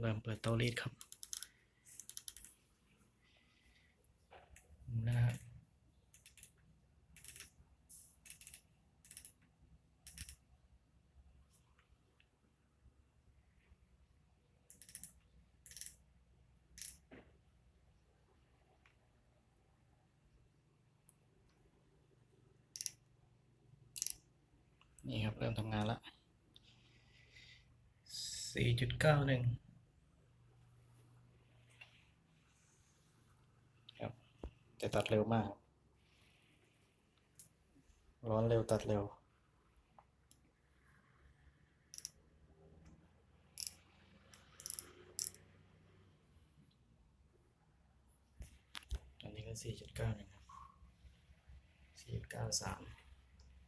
เริ่มเปิดเตารีดครับนะฮะนี่ครับ เริ่มทำงานละ4.91 แต่ตัดเร็วมาก ร้อนเร็วตัดเร็ว อันนี้ก็สี่จุดเก้าหนึ่งครับสี่จุดเก้าสาม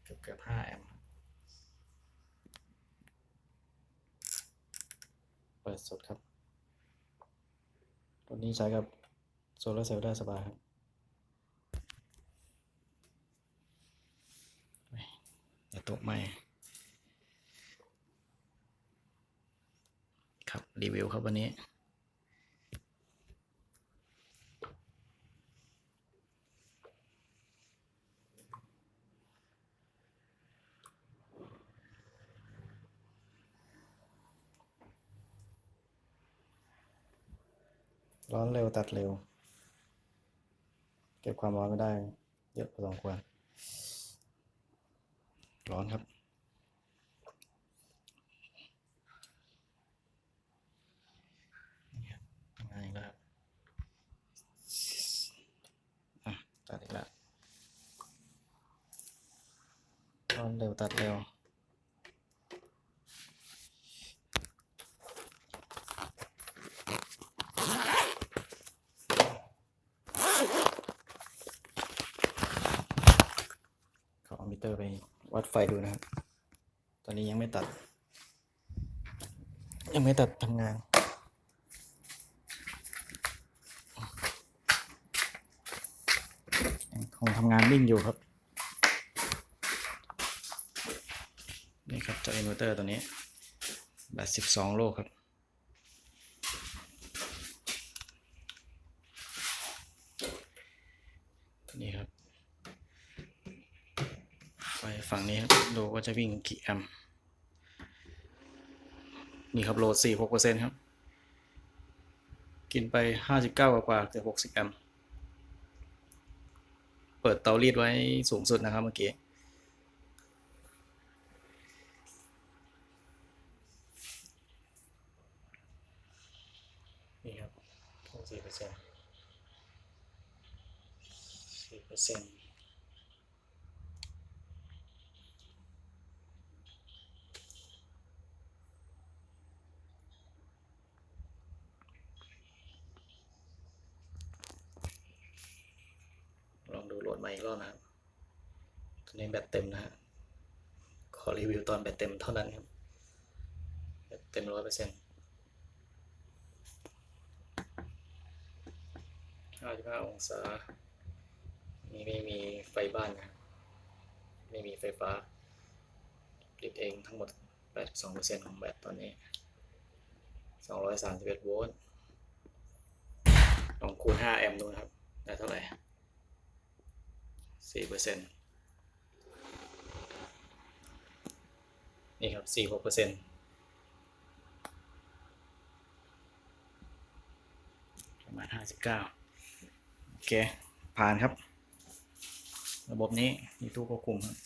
เกือบเกือบห้าแอมป์เปิดสดครับ ตัวนี้ใช้กับโซลาร์เซลล์ได้สบายครับ อย่าตกไม่ครับ รีวิวครับวันนี้ ร้อนเร็วตัดเร็ว เก็บความร้อนไม่ได้ เยอะพอสมควร ร้อนครับนี่ครับทำงานอีกแล้วครับอะตัดอีกแล้ว ร้อนเร็วตัดเร็ว ขอเอามิเตอร์ไปวัด ไฟดูนะครับ ตอนนี้ยังไม่ตัด ยังไม่ตัดทำงาน ยังคงทำงานนิ่งอยู่ครับ นี่ครับจากอินเวอร์เตอร์ตัวนี้แบต12โลครับ นี่ครับ ไฟ ฝั่งนี้ครับดูว่าจะวิ่งกี่แอมนี่ครับโหลดสี่หกเปอร์เซ็นครับ กินไปห้าสิบเก้ากว่าๆเกือบหกสิบแอมเปิดเตารีดไว้สูงสุดนะครับเมื่อกี้นี่ครับสี่เปอร์เซ็นต์สี่เปอร์เซ็นต์ ล ใหม่กรอบนะครับตอนนี้แบตเต็มนะฮะขอรีวิวตอนแบตเต็มเท่านั้นครับแบตเต็มร้อยเปอร์เซ็นต์ห้าสิบห้าองศานี่ไม่มีไฟบ้านนะไม่มีไฟฟ้าผลิตเองทั้งหมด 82%ของแบตตอนนี้ 231 โวลต์ลองคูณ 5 แอมป์ดูนะครับ ได้เท่าไหร่ สี่เปอร์เซ็นต์นี่ครับสี่หกเปอร์เซ็นต์ประมาณห้าสิบเก้าโอเค ผ่านครับ ระบบนี้มีตู้ควบคุมครับ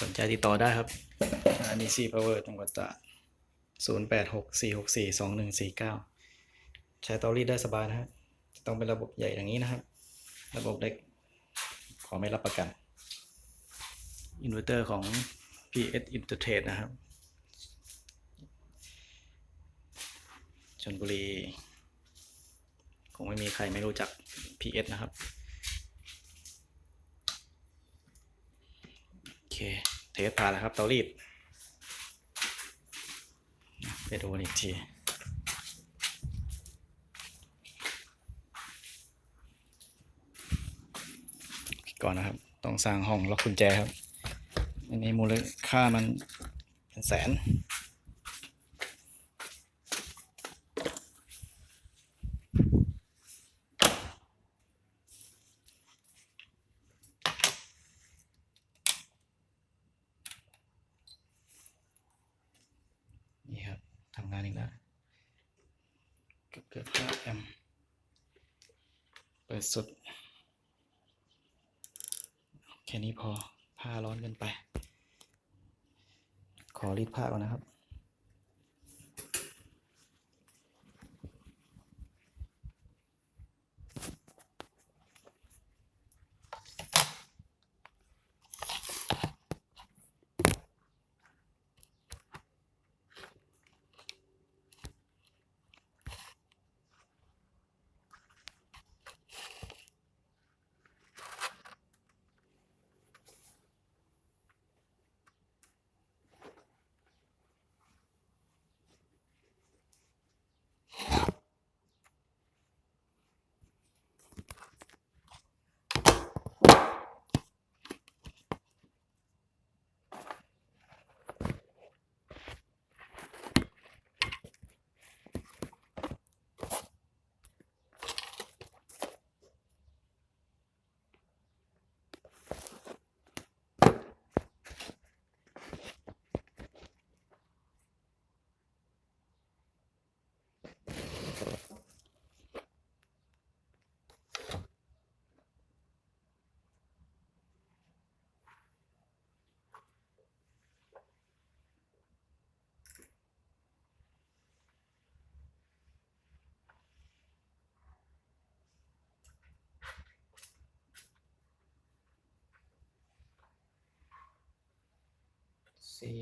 สนใจติดต่อได้ครับอันนี้ซีพาวเวอร์จังหวัดตราดศูนย์แปดหกสี่หกสี่สองหนึ่งสี่เก้าใช้เตารีดได้สบายนะครับต้องเป็นระบบใหญ่อย่างนี้นะครับ ระบบเล็ก ขอไม่รับประกันอินเวอร์เตอร์ของ PS Intertrade นะครับชนบุรีคงไม่มีใครไม่รู้จัก PS นะครับ โอเค เทสผ่านแล้วครับเตารีดไปดูอีกที ก่อนนะครับ ต้องสร้างห้องล็อกกุญแจครับ อันนี้มูลค่ามันเป็นแสน นี่ครับทำงานอีกแล้วเกือบเกือบ5แอมเปิดสุด แค่นี้พอผ้าร้อนเกินไป ขอรีดผ้าก่อนนะครับ สี่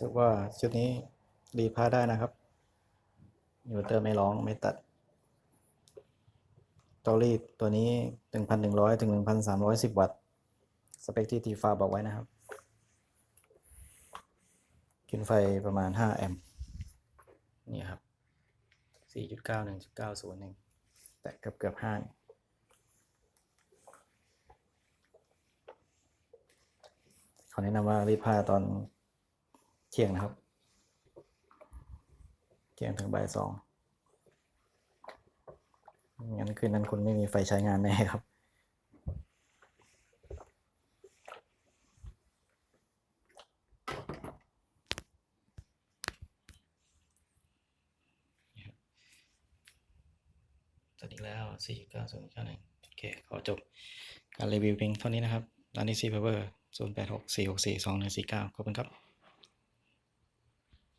สึกว่าชุดนี้รีดผ้าได้นะครับอินเวอร์เตอร์ไม่ร้องไม่ตัด เตารีดตัวนี้ 1,100 ถึง 1,310 วัตต์ สเปคที่ทีฟ้าบอกไว้นะครับ กินไฟประมาณ 5 แอมป์นี่ครับ 4.9 1.901 แต่เกือบเกือบ5ขอแนะนำว่ารีดผ้าตอนเที่ยงนะครับ เที่ยงถึงบ่ายสอง งั้นคืนนั้นคุณไม่มีไฟใช้งานแน่ครับ ตัดอีกแล้ว 4.9091 โอเค ขอจบการรีวิวเพียงเท่านี้นะครับร้านนี้ซีเพเวอร์ 086 464 2149 ขอบคุณครับ